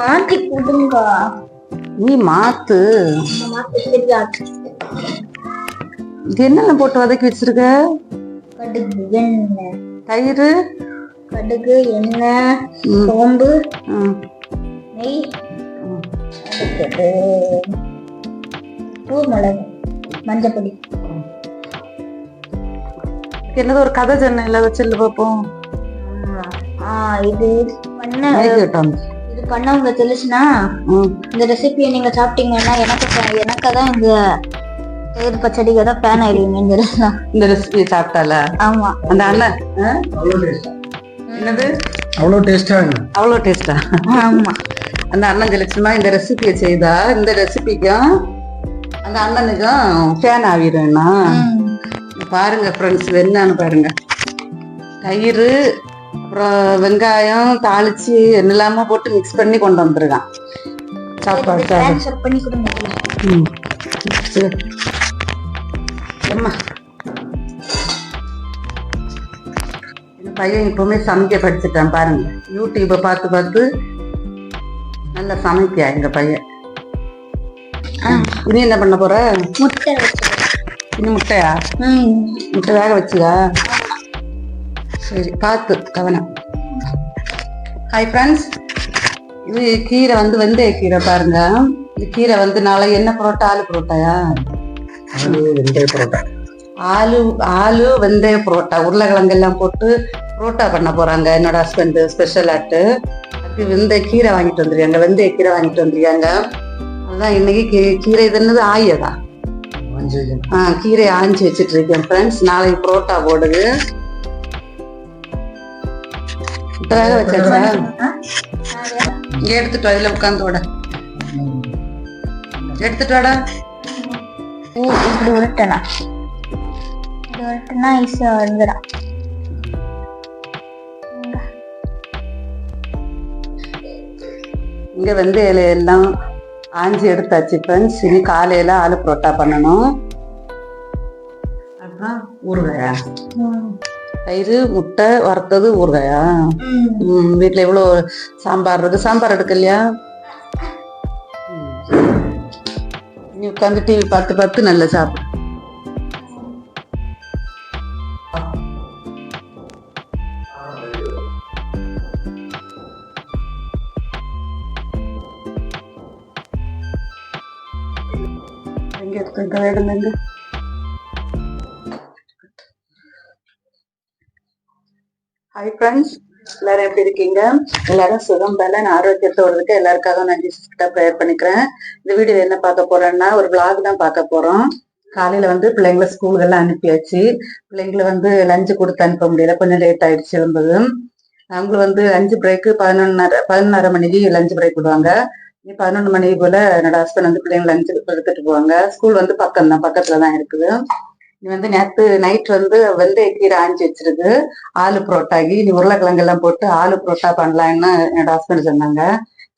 மாத்தி கொடுங்க நீ மாத்து. இது என்னென்ன போட்டு வதக்கி வச்சிருக்க? கடுகு எண்ணெய் தயிர்? கடுகு எண்ணெய். சோம்பு நெய் பூ மிளகு மஞ்சப்பொடி என்னது ஒரு கதை சொன்ன வச்சிருந்த பார்ப்போம் இது பண்ண பண்ணவங்க தெரிச்சுன்னா ம். இந்த ரெசிபியை நீங்க சாப்பிட்டீங்கன்னா எனக்கு எனக்கு தான் இந்த தயிர் பச்சடிக்கு தான் ஃபேன் ஆயிடுவீங்கன்னு தெரியும் இந்த ரெசிபி சாப்பிட்டால? ஆமா. அந்த அண்ணன் ஆ? என்னது? அவ்வளோ டேஸ்டாக அவ்வளோ டேஸ்டா ஆமா. அந்த அண்ணன் சொல்லிச்சுமா இந்த ரெசிபியை செய்தா இந்த ரெசிபிக்கும் அந்த அண்ணனுக்கும் ஃபேன் ஆகிடும்னா. பாருங்க ஃப்ரெண்ட்ஸ் என்னன்னு பாருங்க. தயிர் அப்புறம் வெங்காயம் தாளிச்சு என்னெல்லாமோ போட்டு மிக்ஸ் பண்ணி கொண்டு வந்திருக்கான். சாப்பாடு என் பையன் இப்பவுமே சமைக்க படிச்சுட்டான் பாருங்க. யூடியூப்பை பார்த்து பார்த்து நல்லா சமைப்பியா எங்க பையன்? இனி என்ன பண்ண போற? முட்டை வச்சுருக்கேன் இனி முட்டையா? முட்டை வேக வச்சுதா சரி பார்த்து கவனம். ஹாய் ஃப்ரெண்ட்ஸ் இது கீரை வந்து வெந்தய கீரை பாருங்க. இந்த கீரை வந்து நாளை என்ன புரோட்டா? ஆலு புரோட்டாயா? வெந்தய பரோட்டா. ஆலு ஆலு வெந்தய புரோட்டா. உருளைக்கிழங்கு எல்லாம் போட்டு புரோட்டா பண்ண போறாங்க. என்னோட ஹஸ்பண்ட் ஸ்பெஷல் ஆட்டு. அதுக்கு வெந்தய கீரை வாங்கிட்டு வந்திருக்காங்க. வெந்தய கீரை வாங்கிட்டு வந்திருக்காங்க. அதுதான் இன்னைக்கு கீரை இது என்னது? ஆயதா. ஆ கீரை ஆஞ்சி வச்சிட்டு இருக்கேன் ஃப்ரெண்ட்ஸ் நாளைக்கு புரோட்டா போடுது. வேக வச்சாச்சா? இங்க எடுத்துட்டு வா, இதுல உட்காந்து விட எடுத்துட்டு வாடா. ஓ இப்படி உருட்டனா? இப்படி உருட்டுனா ஈஸியாக வந்துடும் இங்க வந்து இலையெல்லாம் ஆஞ்சி எடுத்தாச்சு. ஃப்ரெண்ட்ஸ் இனி காலையில ஆலு புரோட்டா பண்ணணும். அப்புறம் ஊறுகாயா? தயிர் முட்டை வறுத்தது ஊறுகாயா? ம், வீட்ல இவ்வளோ சாம்பார் இருக்கு. சாம்பார் எடுக்கலையா. நீ உட்காந்து டிவி பார்த்து பார்த்து நல்லா சாப்பிடு. எங்க இருக்கு? இந்த வேடம் எங்க? ஹாய் ஃப்ரெண்ட்ஸ் எல்லாரும் எப்படி இருக்கீங்க? எல்லாரும் சுகம் பலன் ஆரோக்கியத்தை இருக்க எல்லாருக்காக நான் ஜீசஸ்கிட்ட ப்ரேயர் பண்ணிக்கிறேன். இந்த வீடியோ என்ன பார்க்க போறேன்னா ஒரு விளாக் தான் பார்க்க போறோம். காலையில வந்து பிள்ளைங்களை ஸ்கூலுக்கெல்லாம் அனுப்பியாச்சு. பிள்ளைங்களை வந்து லஞ்சு கொடுத்து அனுப்ப முடியல. கொஞ்சம் லேட் ஆயிடுச்சு எழும்பது. அவங்களுக்கு வந்து லஞ்சு பிரேக்கு பதினொன்னரை பதினொன்னரை மணிக்கு லஞ்சு பிரேக் விடுவாங்க. நீ பதினொன்று மணி போல என்னோட ஹஸ்பண்ட் வந்து பிள்ளைங்க லஞ்சு எடுத்துட்டு போவாங்க. ஸ்கூல் வந்து பக்கம் தான் பக்கத்துல தான் இருக்குது. வந்து நேத்து நைட் வந்து வெந்தய கீரை ஆஞ்சி வச்சிருக்கு. ஆலு புரோட்டாக்கி நீ உருளைக்கிழங்கு எல்லாம் போட்டு ஆலு புரோட்டா பண்ணலாம்னு என்னோட ஹஸ்பண்ட் சொன்னாங்க.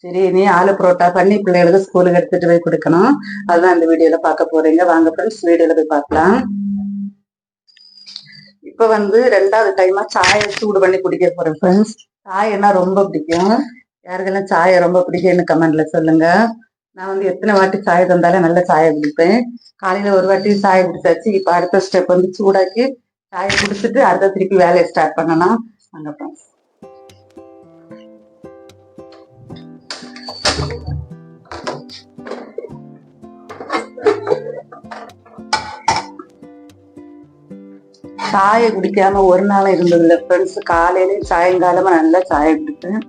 சரி நீ ஆலு புரோட்டா பண்ணி பிள்ளைகளுக்கு ஸ்கூலுக்கு எடுத்துட்டு போய் கொடுக்கணும். அதுதான் அந்த வீடியோல பார்க்க போறீங்க. வாங்க ஃப்ரெண்ட்ஸ் வீடியோல போய் பார்க்கலாம். இப்ப வந்து ரெண்டாவது டைமா சாயை சூடு பண்ணி குடிக்க போறேன் ஃப்ரெண்ட்ஸ் சாயன்னா ரொம்ப பிடிக்கும். யாருக்கெல்லாம் சாயை ரொம்ப பிடிக்கும்னு கமெண்ட்ல சொல்லுங்க. நான் வந்து எத்தனை வாட்டி சாயம் தந்தாலும் நல்ல சாயை குடிப்பேன். காலையில ஒரு வாட்டி சாய குடிச்சாச்சு. இப்ப அடுத்த ஸ்டெப் வந்து சூடாக்கி சாய குடிச்சிட்டு அடுத்த திருப்பி வேலையை ஸ்டார்ட் பண்ணலாம். அங்க சாயை குடிக்காம ஒரு நாளும் இருந்தது இல்லை ஃப்ரெண்ட்ஸ் காலையிலயும் சாயங்காலமா நல்லா சாயை குடிப்பேன்.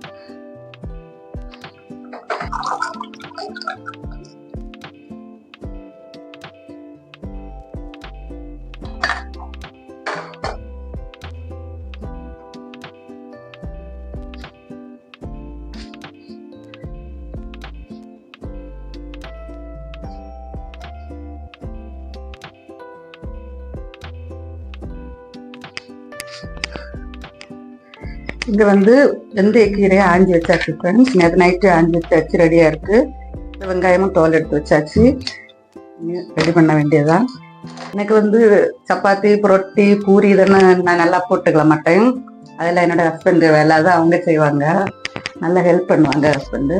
இங்க வந்து வெந்தய கீரையை ஆஞ்சி வச்சாச்சு ஃப்ரெண்ட்ஸ் நேற்று நைட்டு ஆஞ்சி வச்சாச்சு ரெடியா இருக்கு. வெங்காயமும் தோல் எடுத்து வச்சாச்சு. ரெடி பண்ண வேண்டியதுதான். எனக்கு வந்து சப்பாத்தி புரொட்டி பூரி இதெல்லாம் நான் நல்லா போட்டுக்கல மாட்டேன். அதெல்லாம் என்னோட ஹஸ்பண்டு வேலை. தான் அவங்க செய்வாங்க. நல்லா ஹெல்ப் பண்ணுவாங்க ஹஸ்பண்டு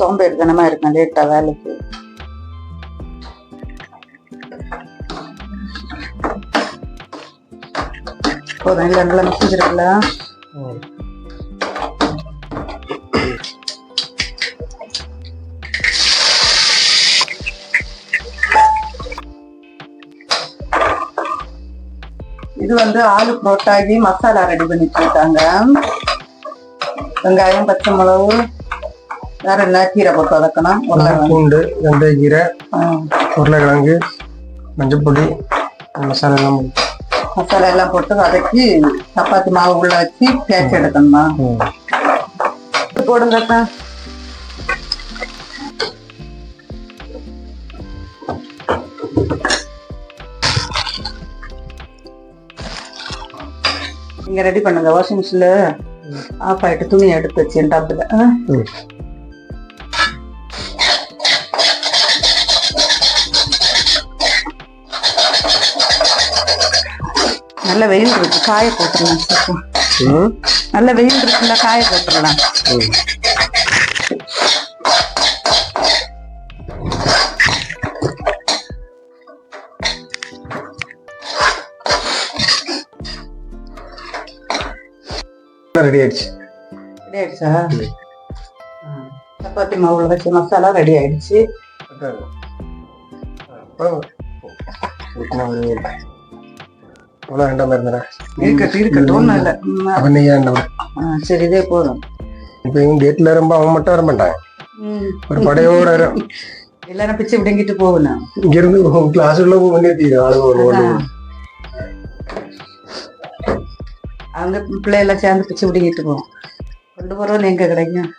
சோம்பேறித்தனமா இருக்கேன் லேட்டாக வேலைக்கு. போதும். இல்லை நல்லா மிச்சிருக்குல்ல இது வந்து ஆலு புரோட்டாகி மசாலா ரெடி பண்ணி வச்சிருக்காங்க வெங்காயம் பச்சை மிளகு வேற என்ன கீரை போட்டு வதக்கணும். பூண்டு வெந்தயக்கீரை ஆ, உருளைக்கிழங்கு மஞ்சப்பொடி மசாலா எல்லாம். மசாலா எல்லாம் போட்டு வதக்கி சப்பாத்தி மாவு உள்ள வச்சு தேய்ச்சி எடுக்கணுமா? போடுங்க அக்கா. நீங்க ரெடி பண்ணுங்க வாஷிங் மிஷின்ல ஆஃப் ஆயிட்டு துணி எடுத்து வச்சு டப்புல. நல்ல வெயில் இருக்கு காய போட்டுடலாம். நல்ல வெயில் இருக்குல்ல காய போட்டுடலாம் ம். ரெடி ஆயிடுச்சு. ரெடி ஆயிடுச்சா. சப்பாத்தி மாவுல வச்ச மசாலா ரெடி ஆயிடுச்சு. அவ்வளோ வேண்டாம் இருந்தேன் இருக்கட்டும் இருக்கட்டும் ஒண்ணும் இல்ல. ம், அவன் நீ வேண்டாம் ஆ, சரி இதே போதும். இப்போ இவங்க டேட்ல ரொம்ப அவன் மட்டும் வர மாட்டாங்க ம். ஒரு படையோட வரும் எல்லாரும் பிச்சு பிடிங்கிட்டு போகணும். இங்க இருந்து கிளாஸ் உள்ள தீரும் ஆளுங்க அங்கே அவங்க பிள்ளையெல்லாம் சேர்ந்து பிச்சு பிடிங்கிட்டு போவோம் கொண்டு போறோம் எங்கே கிடைக்கும்?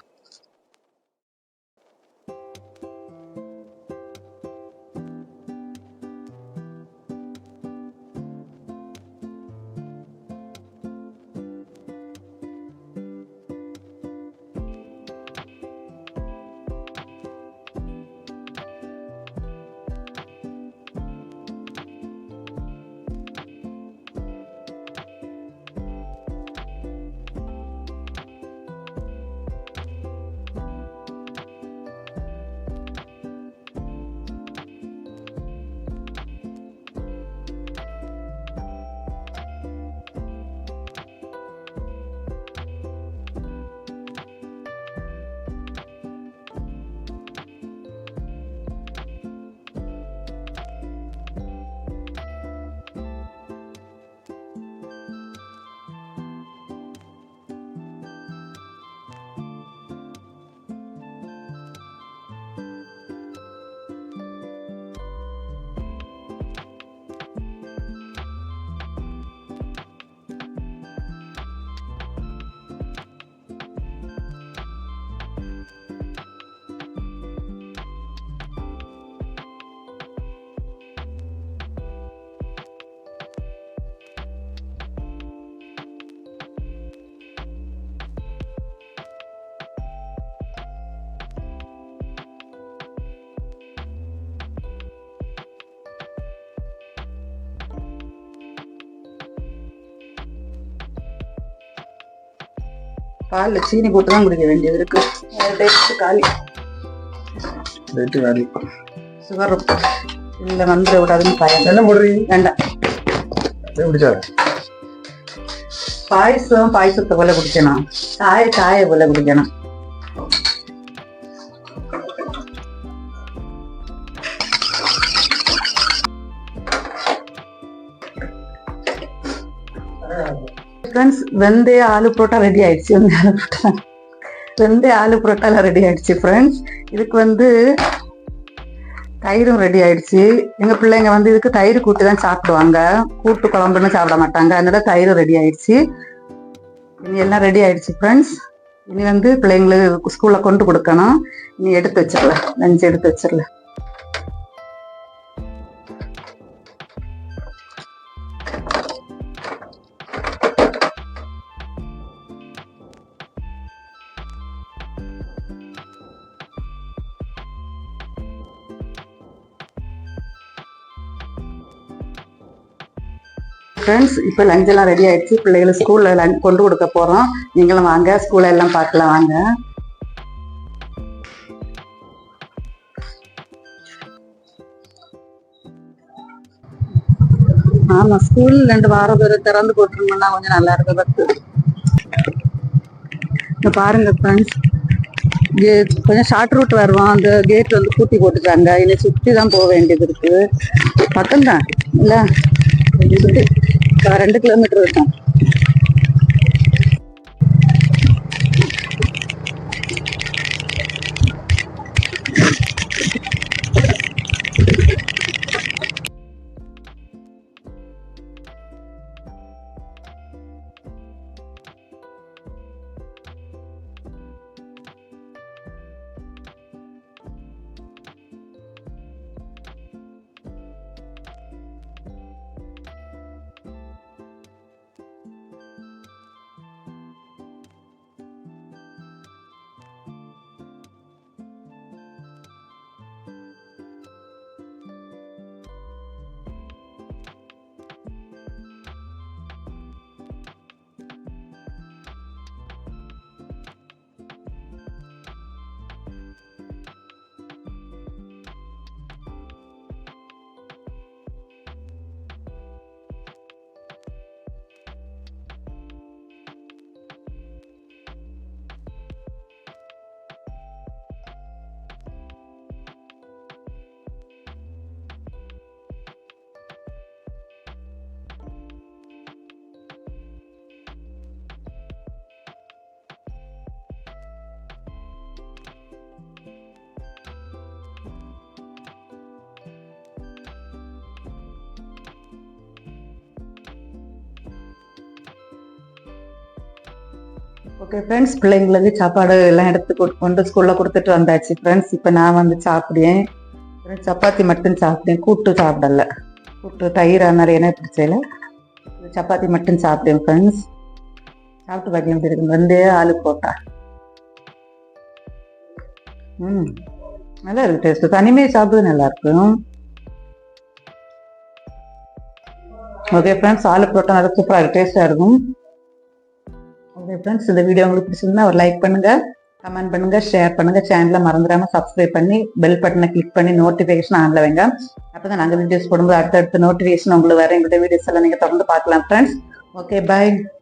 பால்ல சீனி போட்டு தான் குடிக்க வேண்டியது இருக்கு. டேஸ்ட் காலி. ரேட்டு வேலை சுகர் இல்ல வந்துட விடாதுன்னு பயம். என்ன போடுறீங்க? வேண்டாம். பிடிச்சாரு பாயசம் பாயசத்தை போல குடிக்கணும். சாய சாய போல குடிக்கணும். ஃப்ரெண்ட்ஸ் வெந்தய ஆலு புரோட்டா ரெடி ஆயிடுச்சு. வெந்தய ஆலு புரோட்டா வெந்தய ஆலு புரோட்டாலாம் ரெடி ஆயிடுச்சு ஃப்ரெண்ட்ஸ் இதுக்கு வந்து தயிரும் ரெடி ஆயிடுச்சு. எங்கள் பிள்ளைங்க வந்து இதுக்கு தயிர் கூட்டி தான் சாப்பிடுவாங்க. கூட்டு குழம்புன்னு சாப்பிட மாட்டாங்க. அதனால தயிரும் ரெடி ஆயிடுச்சு. இனி எல்லாம் ரெடி ஆயிடுச்சு ஃப்ரெண்ட்ஸ் இனி வந்து பிள்ளைங்களுக்கு ஸ்கூல்ல கொண்டு கொடுக்கணும். இனி எடுத்து வச்சிடலாம் லஞ்ச் எடுத்து வச்சிடலாம் ஃப்ரெண்ட்ஸ் இப்போ லஞ்ச் எல்லாம் ரெடி ஆயிடுச்சு. பிள்ளைகளை ஸ்கூல்ல லஞ்ச் கொண்டு கொடுக்க போறோம். நீங்களும் வாங்க ஸ்கூல்ல எல்லாம் பார்க்கலாம் வாங்க. ஆமா ஸ்கூல் ரெண்டு வாரம் பேர் திறந்து போட்டுருந்தோம்னா கொஞ்சம் நல்லா இருக்கும் பத்து இங்க பாருங்க ஃப்ரெண்ட்ஸ் கொஞ்சம் ஷார்ட் ரூட் வருவோம். அந்த கேட் வந்து பூட்டி போட்டுட்டாங்க. இனி சுற்றி தான் போக வேண்டியது இருக்கு. பக்கம்தான். இல்ல ரெண்டு கிலோமீட்டர் இருக்கும். ஓகே ஃப்ரெண்ட்ஸ் பிள்ளைங்களுக்கு சாப்பாடு எல்லாம் எடுத்து கொண்டு- கொண்டு ஸ்கூல்ல கொடுத்துட்டு வந்தாச்சு. ஃப்ரெண்ட்ஸ் இப்போ நான் வந்து சாப்பிடுவேன். சப்பாத்தி மட்டும் சாப்பிட்டேன் கூட்டு சாப்பிடல. கூட்டு தயிர் நிறைய என்ன பிடிச்சல சப்பாத்தி மட்டும் சாப்பிட்டேன் ஃப்ரெண்ட்ஸ் சாப்பிட்டு பார்க்க எப்படி இருக்கு ரெண்டே ஆளு போட்டா. ம் நல்லா இருக்கு டேஸ்ட் தனிமையை சாப்பிடுறது நல்லா இருக்கும் ஓகே ஃப்ரெண்ட்ஸ் ஆலு புரோட்டா நல்லா சூப்பராக இருக்கு. டேஸ்டாக இருக்கும். ஓகே ஃப்ரெண்ட்ஸ் இந்த வீடியோ உங்களுக்கு பிடிச்சிருந்தா ஒரு லைக் பண்ணுங்க கமெண்ட் பண்ணுங்க ஷேர் பண்ணுங்க சேனலை மறந்துடாம சப்ஸ்கிரைப் பண்ணி பெல் பட்டனை கிளிக் பண்ணி நோட்டிஃபிகேஷன் ஆன்ல வைங்க. அப்பதான் நாங்க வீடியோஸ் போடும்போது அடுத்தடுத்த நோட்டிஃபிகேஷன் உங்களுக்கு வர எங்கள்கிட்ட வீடியோஸ் எல்லாம் நீங்க தொடர்ந்து பார்க்கலாம் ஃப்ரெண்ட்ஸ் ஓகே பை